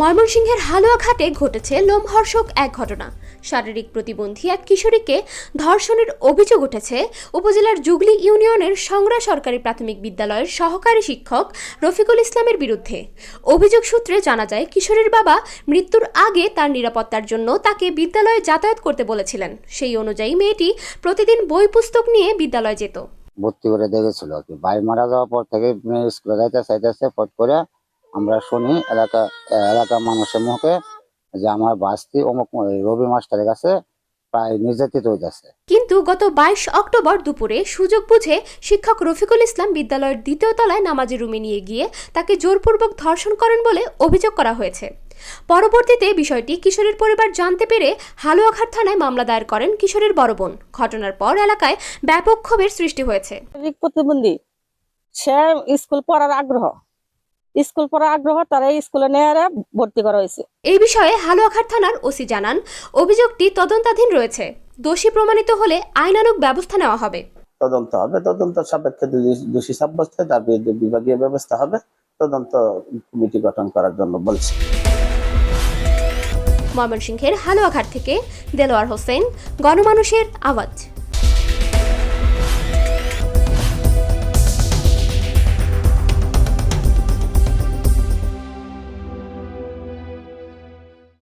ময়মনসিংহের হালুয়াঘাটে ঘটেছে লোমহর্ষক এক ঘটনা। শারীরিক প্রতিবন্ধী এক কিশোরীকে ধর্ষণের অভিযোগ উঠেছে। উপজেলার জুগলি ইউনিয়নের সংগ্রা সরকারি প্রাথমিক বিদ্যালয়ের সহকারী শিক্ষক রফিকুল ইসলামের বিরুদ্ধে। অভিযোগ সূত্রে জানা যায়, কিশোরীর বাবা মৃত্যুর আগে তার নিরাপত্তার জন্য তাকে বিদ্যালয়ে যাতায়াত করতে বলেছিলেন। সেই অনুযায়ী মেয়েটি প্রতিদিন বই পুস্তক নিয়ে বিদ্যালয়ে যেত। ভর্তি করে দেখেছিল আর কি। ভাই মারা যাওয়ার পর থেকে স্কুলে যাইতে চাইতেছে, ফট করে আমরা শুনি এলাকা এলাকার মানুষের মুখে যে আমার বাস্তি অমুক রবি মাস্টারের কাছে প্রায় নির্যাতিত হইতেছে। কিন্তু গত বাইশ অক্টোবর দুপুরে সুযোগ বুঝে শিক্ষক রফিকুল ইসলাম বিদ্যালয়ের দ্বিতীয় তলায় নামাজি রুমে নিয়ে গিয়ে তাকে জোরপূর্বক ধর্ষণ করেন বলে অভিযোগ করা হয়েছে। পরবর্তীতে বিষয়টি কিশোরের পরিবার জানতে পেরে হালুয়াঘাট থানায় মামলা দায়ের করেন কিশোরের বড় বোন। ঘটনার পর এলাকায় ব্যাপক ক্ষোভের সৃষ্টি হয়েছে। প্রতিবন্ধী সে স্কুল পড়ার আগ্রহ। স্কুল পড়ার আগ্রহ তারা স্কুলে নিয়ে ভর্তি করা হয়েছে। এই বিষয়ে হালুয়াঘাট থানার ওসি জানান অভিযোগটি তদন্তাধীন রয়েছে। দোষী প্রমাণিত হলে আইনানুগ ব্যবস্থা নেওয়া হবে। তদন্ত হবে তদন্ত সাপেক্ষে দোষী সাব্যস্ত তার বিরুদ্ধে বিভাগীয় ব্যবস্থা হবে তদন্ত কমিটি গঠন করার জন্য বলছে। ময়মনসিংহের হালুয়াঘাট থেকে দেলোয়ার হোসেন গণমানুষের আওয়াজ।